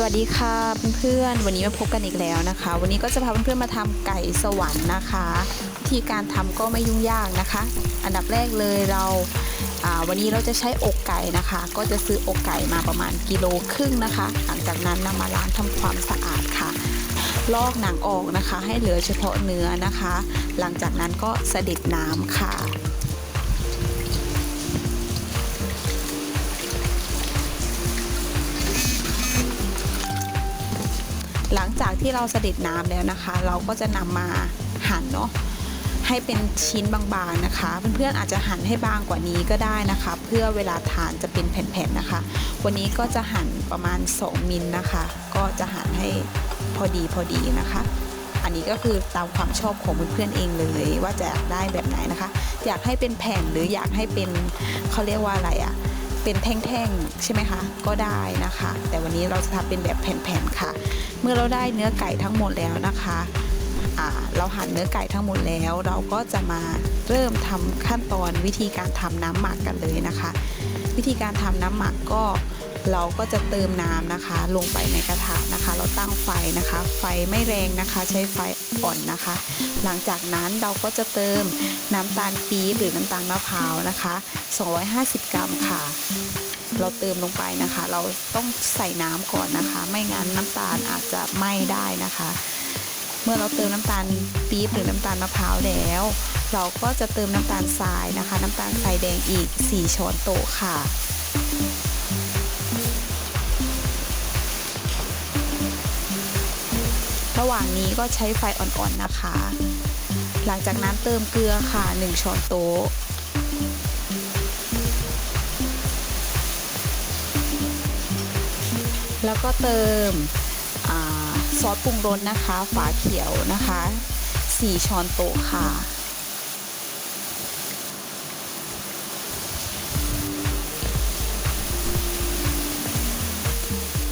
สวัสดีค่ะเพื่อนๆวันนี้มาพบกันอีกแล้วนะคะ วันนี้ก็จะพาเพื่อนๆมาทำไก่สวรรค์นะคะวิธีการทำก็ไม่ยุ่งยากนะคะ อันดับแรกเลยเราวันนี้เราจะใช้อกไก่นะคะ ก็จะซื้ออกไก่มาประมาณกิโลครึ่งนะคะ หลังจากนั้นนำมาล้างทำความสะอาดค่ะ ลอกหนังออกนะคะ ให้เหลือเฉพาะเนื้อนะคะ หลังจากนั้นก็เสด็จน้ำค่ะ หลังจากที่เราเสด็จน้ำแล้วนะคะ เราก็จะนำมาหั่นเนาะให้เป็นชิ้นบางๆนะคะ เพื่อนๆอาจจะหั่นให้บางกว่านี้ก็ได้นะคะ เพื่อเวลาทานจะเป็นแผ่นๆนะคะ วันนี้ก็จะหั่นประมาณ 2มิลนะคะ ก็จะหั่นให้พอดีพอดีนะคะ อันนี้ก็คือตามความชอบของเพื่อนๆเองเลย ว่าจะอยากได้แบบไหนนะคะ อยากให้เป็นแผ่นหรืออยากให้เป็นเขาเรียกว่าอะไรอะ เป็นแท่งๆใช่ไหมคะ ก็ได้นะคะ แต่วันนี้เราจะทำเป็นแบบแผ่นๆค่ะ เมื่อเราได้เนื้อไก่ทั้งหมดแล้วนะคะเราหั่นเนื้อไก่ทั้งหมดแล้ว เราก็จะมาเริ่มทำขั้นตอนวิธีการทำน้ำหมักกันเลยนะคะ วิธีการทำน้ำหมักก็ เราก็จะเติมน้ำนะคะ ลงไปในกระทะนะคะ เราตั้งไฟนะคะ ไฟไม่แรงนะคะ ใช้ไฟอ่อนนะคะ หลังจากนั้นเราก็จะเติมน้ำตาลปี๊บหรือน้ำตาลมะพร้าวนะคะ 250 กรัมค่ะ เราเติมลงไปนะคะ เราต้องใส่น้ำก่อนนะคะ ไม่งั้นน้ำตาลอาจจะไหม้ได้นะคะ เมื่อเราเติมน้ำตาลปี๊บหรือน้ำตาลมะพร้าวแล้ว เราก็จะเติมน้ำตาลทรายนะคะ น้ำตาลทรายแดงอีก 4 ช้อนโต๊ะค่ะ ว่างนี้ก็ใช้ไฟอ่อนๆนะคะ หลังจากนั้นเติมเกลือค่ะ 1 ช้อนโต๊ะ แล้วก็เติมอซอสปรุงรสนะคะ ฝาเขียวนะคะ 4 ช้อนโต๊ะค่ะ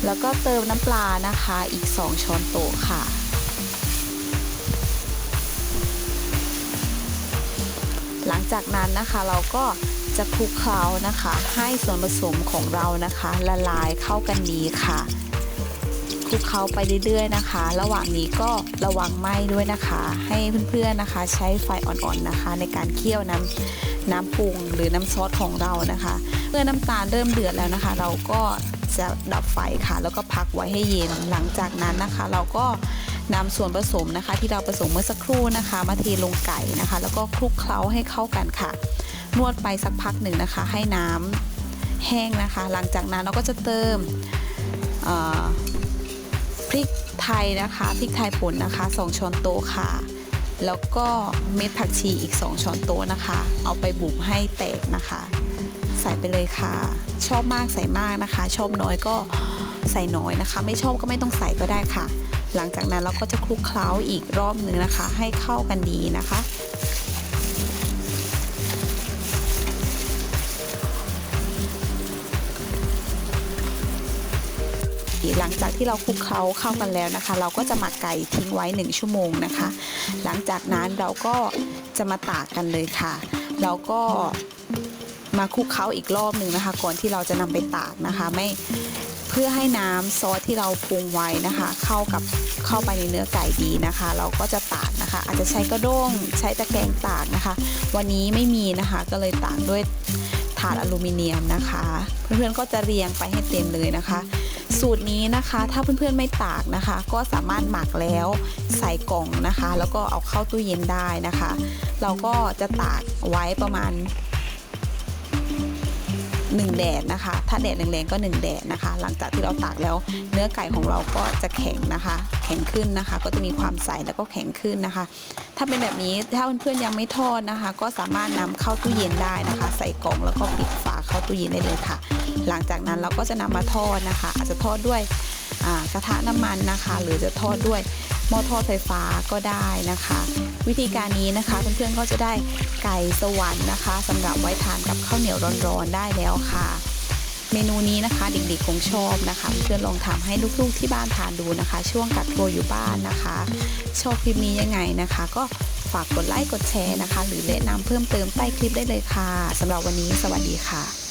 แล้วก็เติมน้ำปลานะคะอีก 2 ช้อนโต๊ะค่ะ จากนั้นนะคะเราก็จะคลุกเคล้านะคะ ให้ส่วนผสมของเรานะคะ ละลายเข้ากันดีค่ะคลุกเคล้าไปเรื่อยๆนะคะ ระหว่างนี้ก็ระวังไหม้ด้วยนะคะ ให้เพื่อนๆนะคะ ใช้ไฟอ่อนๆนะคะ ในการเคี่ยวน้ำน้ำปรุงหรือน้ำซอสของเรานะคะ เมื่อน้ำตาลเริ่มเดือดแล้วนะคะ เราก็จะดับไฟค่ะ แล้วก็พักไว้ให้เย็นหลังจากนั้นนะคะ เราก็ นำส่วนผสมนะคะ ที่เราผสมเมื่อสักครู่นะคะ มาเทลงไก่นะคะ แล้วก็คลุกเคล้าให้เข้ากันค่ะ นวดไปสักพักหนึ่งนะคะ ให้น้ำแห้งนะคะ หลังจากนั้นเราก็จะเติมพริกไทยนะคะพริกไทยป่นนะคะ 2 ช้อนโต๊ะค่ะ แล้วก็เม็ดผักชีอีก 2 ช้อนโต๊ะนะคะ เอาไปบุกให้แตกนะคะ ใส่ไปเลยค่ะ ชอบมากใส่มากนะคะ ชอบน้อยก็ใส่น้อยนะคะ ไม่ชอบก็ไม่ต้องใส่ก็ได้ค่ะหลังจากนั้นเราก็จะคลุกเคล้าอีกรอบหนึ่งนะคะ ให้เข้ากันดีนะคะหลังจากที่เราคลุกเคล้าเข้ากันแล้วนะคะ เราก็จะหมักไก่ทิ้งไว้ 1 ชั่วโมงนะคะ หลังจากนั้นเราก็จะมาตากกันเลยค่ะ เราก็มาคลุกเคล้าอีกรอบหนึ่งนะคะ ก่อนที่เราจะนำไปตากนะคะ ไม่ พื่อให้น้ำซอสที่เราปรุงไว้นะคะ เข้ากับเข้าไปในเนื้อไก่ดีนะคะ เราก็จะตากนะคะ อาจจะใช้กระด้งใช้ตะแกรงตากนะคะ วันนี้ไม่มีนะคะ ก็เลยตากด้วยถาดอลูมิเนียมนะคะ เพื่อนๆก็จะเรียงไปให้เต็มเลยนะคะ สูตรนี้นะคะถ้าเพื่อนๆไม่ตากนะคะ ก็สามารถหมักแล้วใส่กล่องนะคะ แล้วก็เอาเข้าตู้เย็นได้นะคะ เราก็จะตากไว้ประมาณ 1 แดดนะคะ ถ้าแดดแรงๆก็ 1 แดดนะคะ หลังจากที่เราตากแล้วเนื้อไก่ของเราก็จะแข็งนะคะ แข็งขึ้นนะคะ ก็จะมีความใสแล้วก็แข็งขึ้นนะคะ ถ้าเป็นแบบนี้ถ้าเพื่อนๆยังไม่ทอดนะคะ ก็สามารถนำเข้าตู้เย็นได้นะคะ ใส่กล่องแล้วก็ปิดฝาเข้าตู้เย็นได้เลยค่ะ หลังจากนั้นเราก็จะนำมาทอดนะคะ อาจจะทอดด้วยกระทะน้ำมันนะคะ หรือจะทอดด้วย หม้อทอดไฟฟ้าก็ได้นะคะ วิธีการนี้นะคะเพื่อนๆก็จะได้ไก่สวรรค์นะคะสำหรับไว้ทานกับข้าวเหนียวร้อนๆได้แล้วค่ะ เมนูนี้นะคะเด็กๆคงชอบนะคะ เพื่อนลองทำให้ลูกๆที่บ้านทานดูนะคะ ช่วงกักตัวอยู่บ้านนะคะ ชอบคลิปนี้ยังไงนะคะ ก็ฝากกดไลค์กดแชร์นะคะ หรือแนะนำเพิ่มเติมใต้คลิปได้เลยค่ะสำหรับวันนี้สวัสดีค่ะ